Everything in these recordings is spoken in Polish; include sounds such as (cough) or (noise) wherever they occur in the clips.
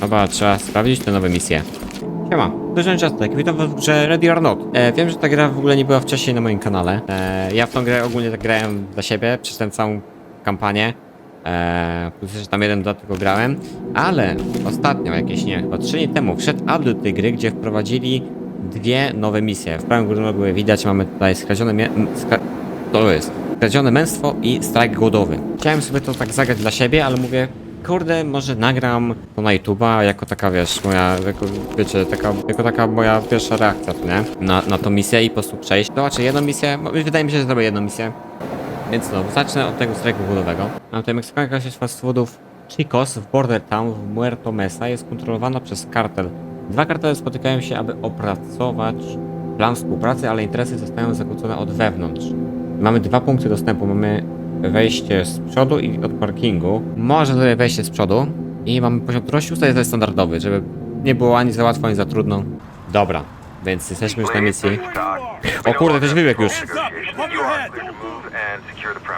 Dobra, trzeba sprawdzić te nowe misje. Siema, Dużo Ciastek, witam was w grze Ready or Not. E, wiem, że ta gra w ogóle nie była wcześniej na moim kanale. E, ja w tą grę ogólnie tak grałem dla siebie, przez tę całą kampanię. E, plus jeszcze tam jeden dodatek grałem. Ale ostatnio, jakieś nie chyba 3 dni temu, wszedł update tej gry, gdzie wprowadzili dwie nowe misje. W prawym górnym rogu widać, mamy tutaj skradzione skra... To jest skradzione męstwo i strajk głodowy. Chciałem sobie to tak zagrać dla siebie, ale mówię, kurde, może nagram to na YouTube'a jako taka, wiesz, moja, wiecie, taka, jako taka moja pierwsza reakcja, nie? Na, na tą misję i po prostu przejść. Zobaczę jedną misję, wydaje mi się, że zrobię jedną misję. Więc no, zacznę od tego strajku głodowego. Mam tutaj meksykańska sieć fast foodów Chicos w Border Town w Muerto Mesa jest kontrolowana przez kartel. Dwa kartele spotykają się, aby opracować plan współpracy, ale interesy zostają zakłócone od wewnątrz. Mamy dwa punkty dostępu. Mamy wejście z przodu i od parkingu. Może sobie wejście z przodu. I mamy poziom trudności ustawić to jest standardowy, żeby nie było ani za łatwo, ani za trudno. Dobra, więc jesteśmy już na misji. O kurde, też wybieg już.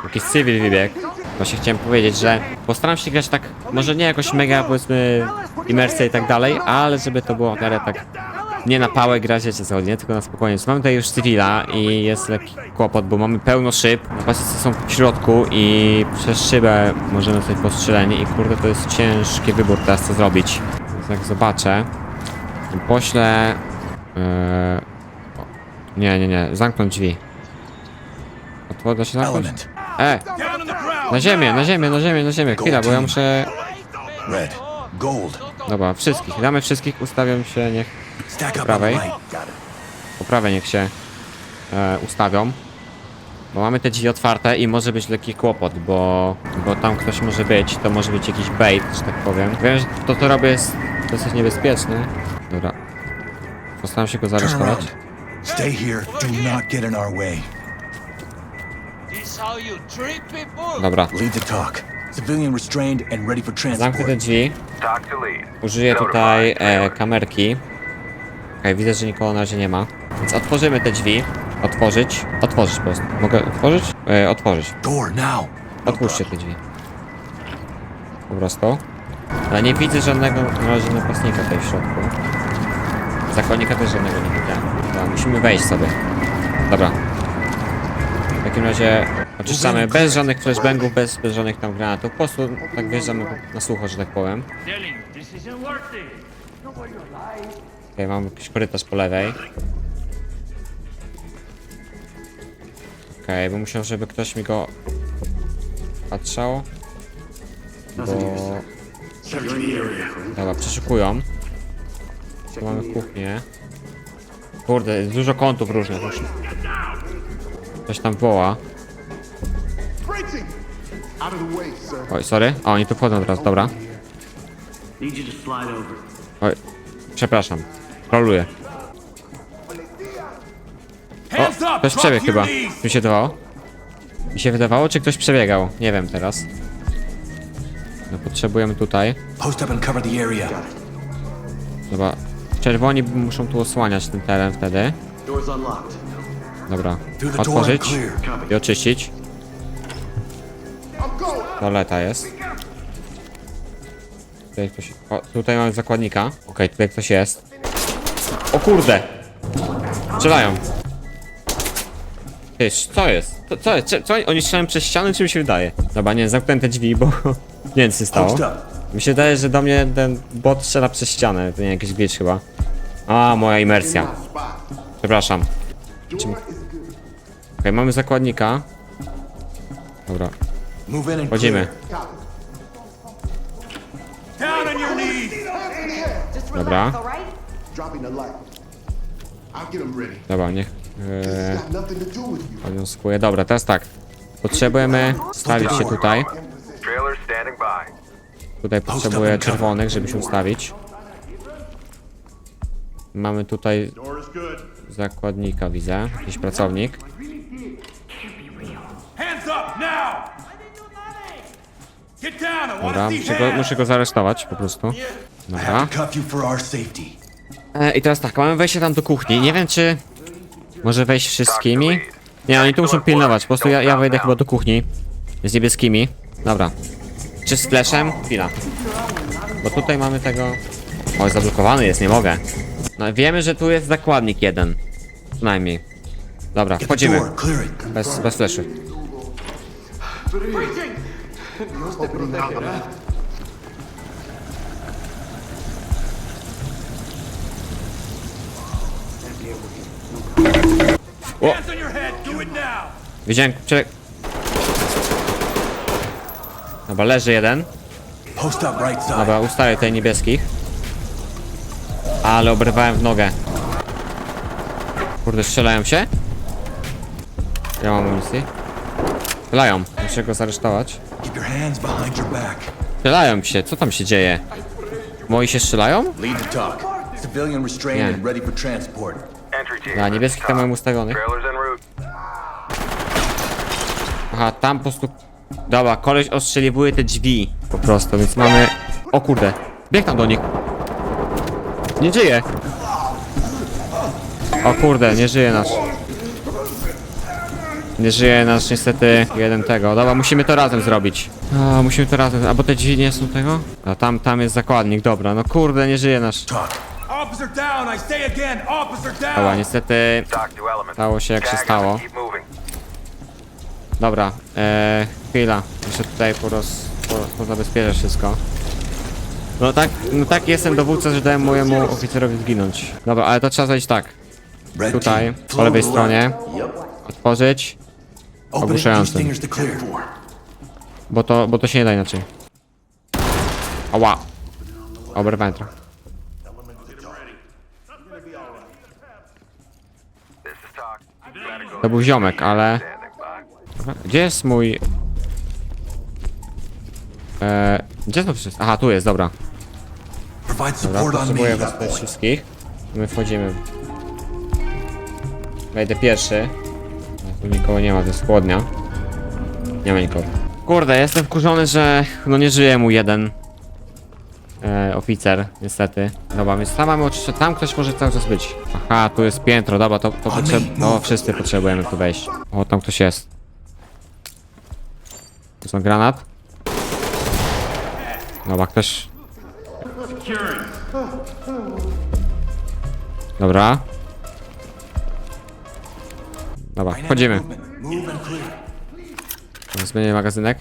Jakiś cywil wybieg. Właśnie chciałem powiedzieć, że postaram się grać tak, może nie jakoś mega powiedzmy imersja i tak dalej, ale żeby to było w miarę tak nie na pałę grać, wiecie co chodzi, nie? tylko na spokojnie. Więc mamy tutaj już cywila i jest lekki kłopot, bo mamy pełno szyb, napastnicy są w środku i przez szybę możemy zostać postrzeleni i kurde to jest ciężki wybór teraz co zrobić. Więc jak zobaczę, poślę... Yy... Nie, nie, nie, zamknąć drzwi. Otworzę się zamknąć? E! Na ziemię, na ziemię, na ziemię, na ziemię. Chwila, bo ja muszę... Red. Gold. Dobra, wszystkich. Damy wszystkich, ustawiam się, niech... The Prawej. Po prawej niech się e, ustawią. Bo mamy te drzwi otwarte i może być lekki kłopot, bo, bo tam ktoś może być, to może być jakiś bait, że tak powiem. Wiem, że to co robię jest dosyć niebezpieczne. Dobra. Postaram się go zaresztować. Stay here. Do not get in our way. This how you treat people? Dobra. Lead the talk. Civilian restrained and ready for Zamknę te transport. drzwi. Talk to lead. Użyję tutaj e, kamerki. Okej, widzę, że nikogo na razie nie ma. Więc otworzymy te drzwi. Otworzyć. Otworzyć po prostu. Mogę otworzyć? E, otworzyć. Door now. Otwórzcie te drzwi. Po prostu. Ale nie widzę żadnego na razie napastnika tutaj w środku. Zakonnika też żadnego nie widzę. Dobra, musimy wejść sobie. Dobra. W takim razie oczyszczamy bez żadnych flashbangów, bez, bez żadnych tam granatów. Po prostu tak wjeżdżamy na sucho, że tak powiem. Okej, mam jakiś korytarz po lewej. Okej, bo musiał, żeby ktoś mi go patrzał. Bo... Dobra, przeszukują. Tu mamy kuchnię. Kurde, jest dużo kątów różnych. Ktoś tam woła. Oj, sorry. A, oni tu wchodzą teraz, dobra. Oj, przepraszam. Troluję. O, ktoś przebiegł chyba. Mi się wydawało? Mi się wydawało, czy ktoś przebiegał? Nie wiem teraz. No, potrzebujemy tutaj. Dobra. Czerwoni muszą tu osłaniać ten teren wtedy. Dobra. Otworzyć i oczyścić. Toaleta jest. Tutaj ktoś... O, tutaj mamy zakładnika. Okej, tutaj ktoś jest. O kurde! Strzelają. Ty, co jest? Co, co jest? Cze- Co, oni strzelają przez ścianę, czy mi się wydaje? Dobra, nie, zamknąłem te drzwi, bo (laughs) co się stało. Mi się wydaje, że do mnie ten bot strzela przez ścianę. To nie jakiś glitch chyba. A, moja imersja. Przepraszam. Good. Okej, mamy zakładnika. Dobra, Just Dobra. Dobra, niech... Yy. Dobra, teraz tak. Potrzebujemy stawić się tutaj. Tutaj potrzebuję czerwonych, żeby się ustawić. Mamy tutaj zakładnika, widzę. Jakiś pracownik. Dobra, muszę go, muszę go zaresztować po prostu. Dobra. E, I teraz tak, mamy wejście tam do kuchni. Nie wiem, czy może wejść wszystkimi. Nie, oni tu muszą pilnować. Po prostu ja, ja wejdę chyba do kuchni. Z niebieskimi. Dobra. Czy z flashem? Chwila. Bo tutaj mamy tego... O, zablokowany jest, nie mogę. No wiemy, że tu jest zakładnik jeden. Przynajmniej. Dobra, Get the wchodzimy. door. Clear it. Bez, bez fleszy. Hands on your head. Do it now. Widziałem, czy... Dobra, leży jeden. Post up right side. Dobra, ustaję tutaj niebieskich. Ale obrywałem w nogę. Kurde, strzelają się? Ja mam amunicję. Strzelają. Muszę go zaresztować. Your hands behind your back. Strzelają się, co tam się dzieje? Moi się strzelają? Lead the talk. Civilian restrained Yeah. and ready for transport. Entry team. Na niebieskich tam mam ustawionych. Aha, tam po prostu... Dobra, koleś ostrzeliwuje te drzwi. Po prostu, więc mamy... O kurde, biegną do nich. Nie żyje. O kurde, nie żyje nasz. Nie żyje nasz niestety jeden tego. Dobra, musimy to razem zrobić. A, musimy to razem, a bo te drzwi nie są tego? A tam, tam jest zakładnik, dobra, no kurde, nie żyje nasz. Talk. Officer down. I say again. Officer Dobra, niestety stało się jak się stało. Dobra, eee, chwila. Muszę tutaj poroz, po, pozabezpieczać wszystko. No tak, no tak jestem dowódca, że dałem mojemu oficerowi zginąć. Dobra, ale to trzeba zrobić tak. Tutaj, po lewej stronie. Otworzyć. Ogłuszającym. Bo to, bo to się nie da inaczej. Ała. Oberwałem trochę. To był ziomek, ale... Gdzie jest mój... Eee, gdzie to wszystko? Aha, tu jest, dobra. Dobra, potrzebuję was wszystkich. My wchodzimy. Wejdę pierwszy. Tu nikogo nie ma, to jest chłodnia. Nie ma nikogo. Kurde, jestem wkurzony, że no nie żyje mu jeden e, oficer, niestety. Dobra, więc tam mamy oczywiście, tam ktoś może cały czas być. Aha, tu jest piętro, dobra, to, to potrzeb... No, wszyscy potrzebujemy tu wejść. O, tam ktoś jest. Tu są granat. Dobra, ktoś... Dobra. Dobra, wchodzimy. Zmienię magazynek.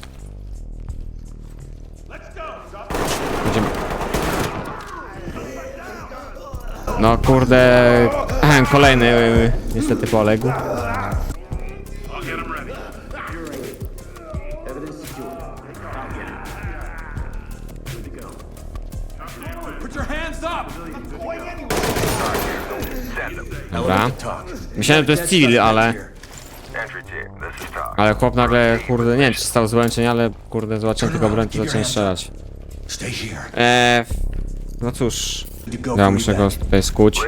Wchodzimy. No kurde, kolejny y, niestety poległ. Myślałem, że to jest civil, ale... Ale chłop nagle, kurde, nie wiem czy stał złe czy nie, ale kurde, zobaczyłem tylko broń, to zacząłem strzelać. Eee, no cóż, ja muszę go tutaj skuć.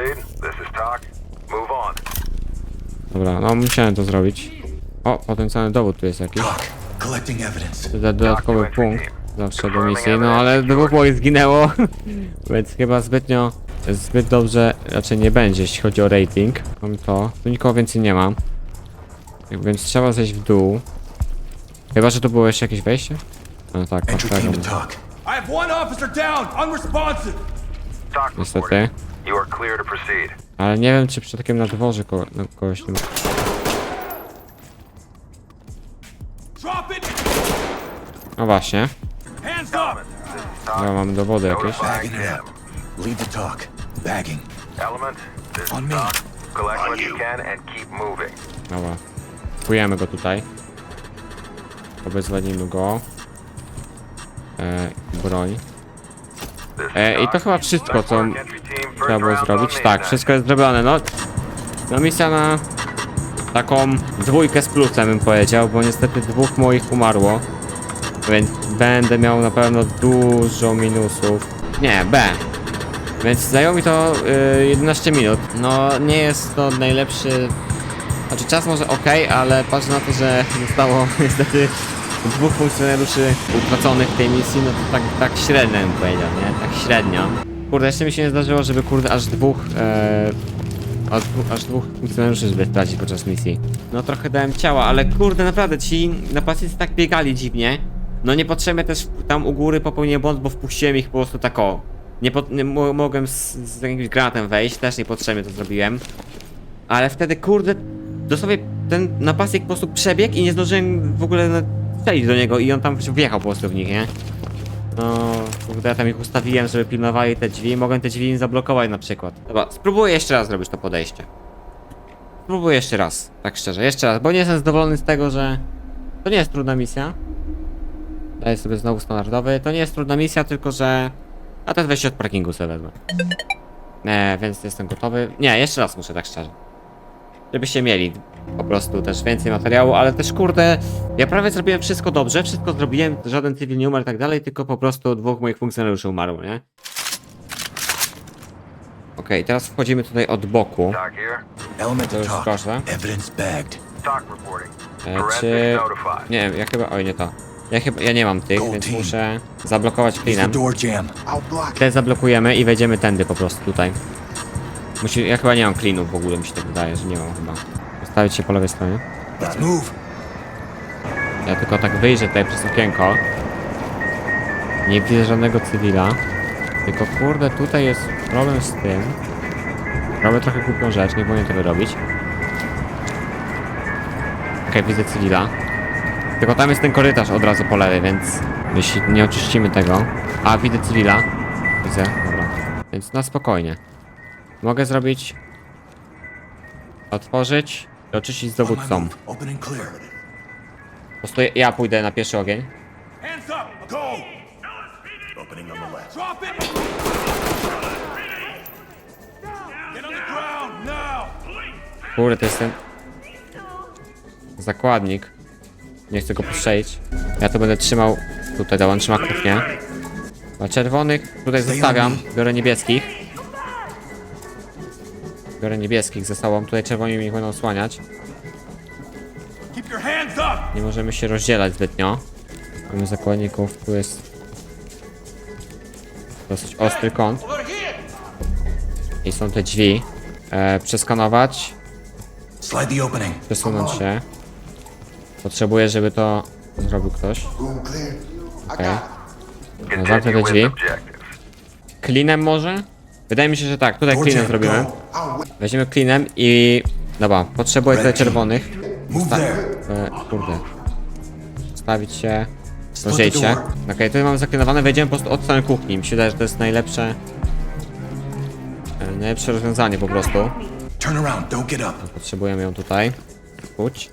Dobra, no musiałem to zrobić. O, potencjalny dowód tu jest jakiś. Dodatkowy punkt zawsze do misji, no ale dwóch moich zginęło, (laughs) więc chyba zbytnio, zbyt dobrze raczej nie będzie, jeśli chodzi o rating. Mam to, tu nikogo więcej nie ma, więc trzeba zejść w dół. Chyba, że to było jeszcze jakieś wejście? No tak, tak. team to talk. I have one officer down. Unresponsive. Talk Niestety. reporting. You are clear to proceed. Ale nie wiem, czy przy takim na dworze ko no, kogoś nie ma. No właśnie, dobra, mamy dowody jakieś. Lead the talk. Bagging. Element. This is On me. talk. Collect what you can and keep moving. Dobra, kupujemy go tutaj. Obezwładnimy go. E, broń. This is E, I to chyba wszystko, co Entry team. First trzeba było on zrobić. me Tak, tonight. wszystko jest zrobione. No, no misja na taką dwójkę z plusem bym powiedział, bo niestety dwóch moich umarło. Więc będę miał na pewno dużo minusów. Nie, B. Więc zajęło mi to y, 11 minut. No, nie jest to najlepszy... Znaczy czas może ok, ale patrz na to, że (laughs) zostało niestety dwóch funkcjonariuszy utraconych w tej misji, no to tak, tak średnio bym powiedział, nie? Tak średnio. Kurde, jeszcze mi się nie zdarzyło, żeby kurde aż dwóch, e, aż, aż dwóch funkcjonariuszy żeby stracić podczas misji. No trochę dałem ciała, ale kurde naprawdę ci napastnicy tak biegali dziwnie, No niepotrzebnie też tam u góry popełniłem błąd, bo wpuściłem ich po prostu tak o. Nie, po, nie mo, mogłem z, z jakimś granatem wejść, też niepotrzebnie to zrobiłem. Ale wtedy, kurde, dosłownie ten napastnik po prostu przebiegł i nie zdążyłem w ogóle strzelić do niego i on tam wjechał po prostu w nich, nie? No, kurde, ja tam ich ustawiłem, żeby pilnowali te drzwi, mogłem te drzwi zablokować na przykład. Dobra, spróbuję jeszcze raz zrobić to podejście. Spróbuję jeszcze raz, tak szczerze, jeszcze raz, bo nie jestem zadowolony z tego, że to nie jest trudna misja. Daję sobie znowu standardowy, to nie jest trudna misja, tylko że... A teraz wejście od parkingu sobie wezmę. E, więc jestem gotowy. Nie, jeszcze raz muszę, tak szczerze. Żebyście mieli po prostu też więcej materiału, ale też kurde, ja prawie zrobiłem wszystko dobrze, wszystko zrobiłem, żaden cywil nie umarł i tak dalej, tylko po prostu dwóch moich funkcjonariuszy umarło, nie? Okej, teraz wchodzimy tutaj od boku. Talk here. Element To już talk. proszę. Evidence bagged. Reporting. E, Forensics czy... notified. Nie wiem, ja chyba... Oj, nie to. Ja chyba... Ja nie mam tych, więc muszę zablokować cleanem. door jam? I'll block it. Te zablokujemy i wejdziemy tędy po prostu tutaj. Musi... Ja chyba nie mam cleanów w ogóle, mi się tak wydaje, że nie mam chyba. Ustawić się po lewej stronie. Ja tylko tak wyjrzę tutaj przez okienko. Nie widzę żadnego cywila. Tylko kurde, tutaj jest problem z tym. Robię trochę głupią rzecz, nie powinien tego robić. Okej, widzę cywila. Tylko tam jest ten korytarz od razu po lewej, więc jeśli nie oczyścimy tego... A, widzę cywila. Widzę, dobra. Więc na spokojnie. Mogę zrobić... Otworzyć i oczyścić z dowódcą. Po prostu ja pójdę na pierwszy ogień. Kurde, to jest ten... Zakładnik. Nie chcę go postrzelić. Ja to będę trzymał... Tutaj dał, on trzyma kuchnię. Dla czerwonych tutaj zostawiam. Biorę niebieskich. Biorę niebieskich ze sobą. Tutaj czerwoni mnie będą osłaniać. Nie możemy się rozdzielać zbytnio. Mamy zakładników. Tu jest... Dosyć ostry kąt. I są te drzwi. E, przeskanować. Przesunąć się. Potrzebuję, żeby to zrobił ktoś. I Okay. No, zamknę te drzwi. Cleanem może? Wydaje mi się, że tak. Tutaj cleanem zrobimy. Weźmiemy cleanem i... Dobra, potrzebuję tutaj czerwonych. E, kurde. Stawić się. Rozdzielcie. Okej, tutaj mamy zaklinowane. Wejdziemy po prostu od strony kuchni. Mi się wydaje, że to jest najlepsze... e, Najlepsze rozwiązanie po prostu. Potrzebujemy ją tutaj. Kuć.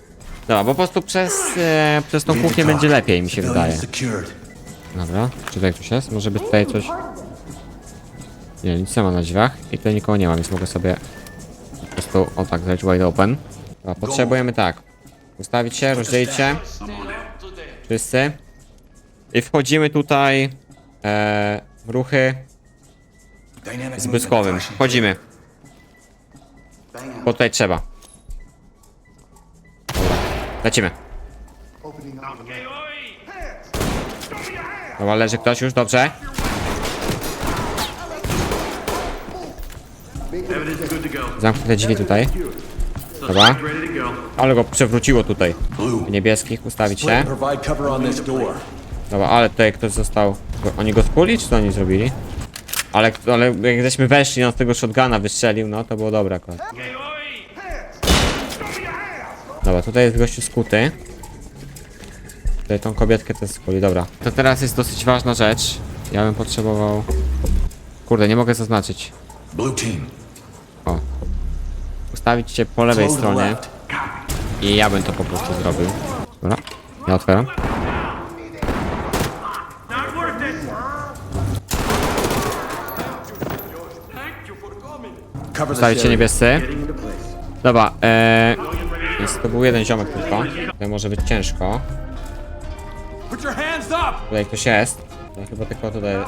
Dobra, bo po prostu przez, e, przez tą kuchnię będzie lepiej, mi się wydaje. Dobra, czy tutaj coś jest? Może być tutaj coś... Nie, nic nie ma na drzwiach i tutaj nikogo nie ma, więc mogę sobie po prostu, o tak, zrobić wide open. Dobra, potrzebujemy tak, ustawić się, rozdzielić się, wszyscy. I wchodzimy tutaj e, w ruchy z błyskowym. Wchodzimy, bo tutaj trzeba. Dobra, lecimy. Dobra, leży ktoś już, dobrze. Zamknę te drzwi tutaj. Dobra. Ale go przewróciło tutaj. Niebieskich ustawić się. Dobra, ale tutaj ktoś został. Oni go spuli, czy co oni zrobili? Ale, ale jak żeśmy weszli, on z tego shotguna wystrzelił, no to było dobre akurat. Dobra, tutaj jest gościu skuty. Tutaj tą kobietkę też skuli, dobra. To teraz jest dosyć ważna rzecz. Ja bym potrzebował... Kurde, nie mogę zaznaczyć. Blue team. O. Ustawić się po lewej stronie. I ja bym to po prostu zrobił. Dobra, ja otwieram. Area. niebiescy. Dobra, eee, to był jeden ziomek tylko. Tutaj może być ciężko. Tutaj ktoś jest. Ja chyba tylko tutaj... Up.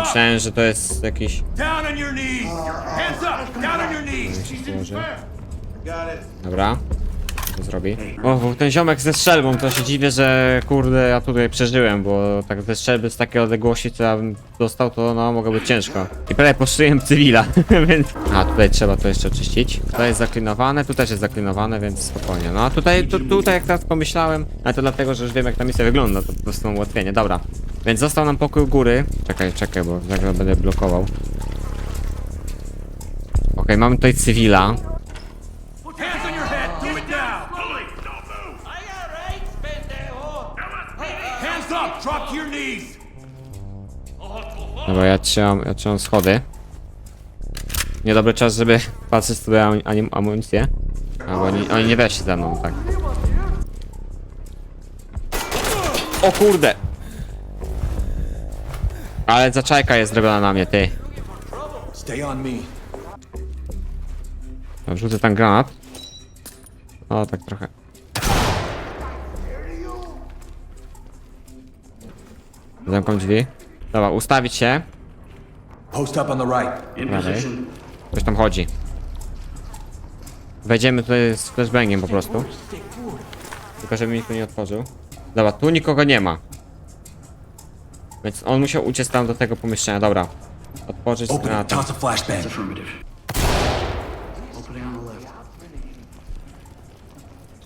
myślałem, że to jest jakiś... Dobra. To zrobi. O, ten ziomek ze strzelbą, to się dziwię, że kurde, ja tutaj przeżyłem, bo tak ze strzelby z takiej odległości, co ja bym dostał, to no, mogło być ciężko. I prawie poszyłem cywila, (laughs) więc... A, tutaj trzeba to jeszcze oczyścić. Tutaj jest zaklinowane, tu też jest zaklinowane, więc spokojnie. No, a tutaj, tu, tutaj jak teraz pomyślałem, ale to dlatego, że już wiem, jak ta misja wygląda, to po prostu ułatwienie. Dobra. Więc został nam pokój u góry. Czekaj, czekaj, bo nagle będę blokował. Okej, mamy tutaj cywila. Dobra, ja trzymam, ja trzymam schody. Niedobry czas, żeby patrzeć sobie am anim amunicję. A, bo oni, oni nie weszli ze mną, tak. O kurde! Ale zaczajka jest zrobiona na mnie, ty. Wrzucę tam granat. O, tak trochę. Zamknąć drzwi. Dobra, ustawić się. Post up on the right. In Dalej. position. Ktoś tam chodzi. Wejdziemy tutaj z flashbangiem po prostu. Tylko żeby mi tu nie otworzył. Dobra, tu nikogo nie ma. Więc on musiał uciec tam do tego pomieszczenia, dobra. Otworzyć Open it. granatem. Toss a flashbang. Affirmative. Opening on the left.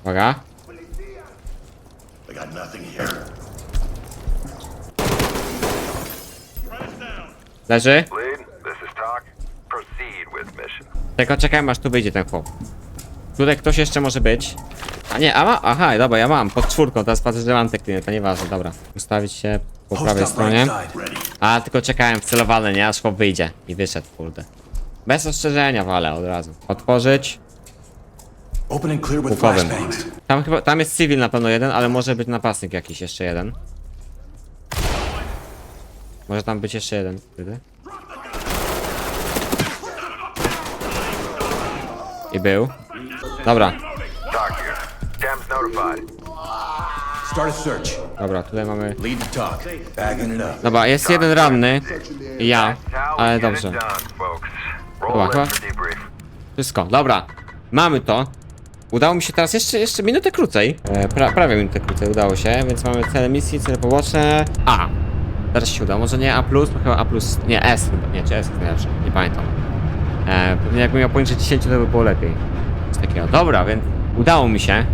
Uwaga. Leży. Tylko czekaj aż tu wyjdzie ten chłop. Tutaj ktoś jeszcze może być. A nie, a ma, aha, dobra, ja mam, pod czwórką, teraz patrzę, że mam te kliny, to nieważne, dobra. Ustawić się po prawej stronie. A, tylko czekałem wcelowany, nie? Aż chłop wyjdzie. I wyszedł, kurde. Bez ostrzeżenia, wale od razu. Otworzyć. Łukowym. Tam chyba, tam jest civil na pewno jeden, ale może być napastnik jakiś jeszcze jeden. Może tam być jeszcze jeden wtedy. I był. Dobra, Talk here. Cam's notified. Start a search. dobra, tutaj mamy... Lead to talk. Bagging it up. Dobra, jest jeden ranny. I ja, ale dobrze. Dobra, chyba-. Wszystko, dobra. Mamy to. Udało mi się teraz jeszcze, jeszcze minutę krócej. E, pra, prawie minutę krócej udało się, więc mamy cele misji, cele poboczne. A. Teraz się uda. Może nie A, bo chyba A. Nie, S chyba. Nie, czy S jest najlepsze. Nie pamiętam. E, pewnie jakbym miał poniżej 10, to by było lepiej. Coś takiego. Dobra, więc udało mi się. (laughs)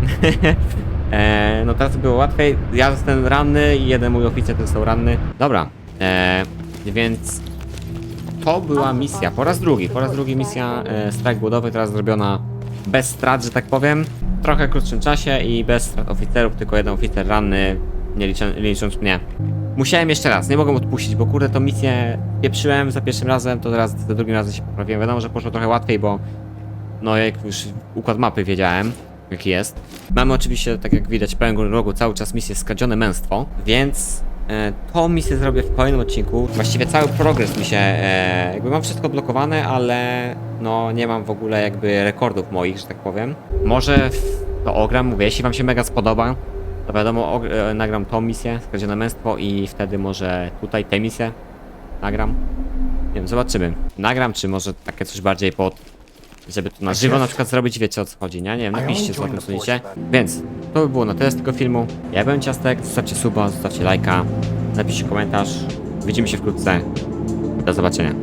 e, no teraz było łatwiej. Ja zostałem ranny i jeden mój oficer został ranny. Dobra. E, więc to była misja, po raz drugi, po raz drugi misja e, strajk głodowy, teraz zrobiona bez strat, że tak powiem, w trochę krótszym czasie i bez strat oficerów, tylko jeden oficer ranny, nie, liczą, nie licząc mnie. Musiałem jeszcze raz, nie mogłem odpuścić, bo kurde, tą misję pieprzyłem za pierwszym razem, to teraz za drugim razem się poprawiłem. Wiadomo, że poszło trochę łatwiej, bo no jak już układ mapy wiedziałem, jaki jest. Mamy oczywiście, tak jak widać, w prawym rogu cały czas misję Skradzione Męstwo, więc e, tą misję zrobię w kolejnym odcinku. Właściwie cały progres mi się, e, jakby mam wszystko blokowane, ale no nie mam w ogóle jakby rekordów moich, że tak powiem. Może to ogram, mówię, jeśli wam się mega spodoba, to wiadomo, e, nagram tą misję, Skradzione Męstwo i wtedy może tutaj tę misję nagram. Nie wiem, zobaczymy. Nagram, czy może takie coś bardziej pod żeby to na żywo na przykład zrobić, wiecie o co chodzi, nie? Nie wiem, napiszcie co o tym sądzicie. Więc to by było na tyle z tego filmu. Ja byłem Ciastek, zostawcie suba, zostawcie lajka, napiszcie komentarz. Widzimy się wkrótce. Do zobaczenia.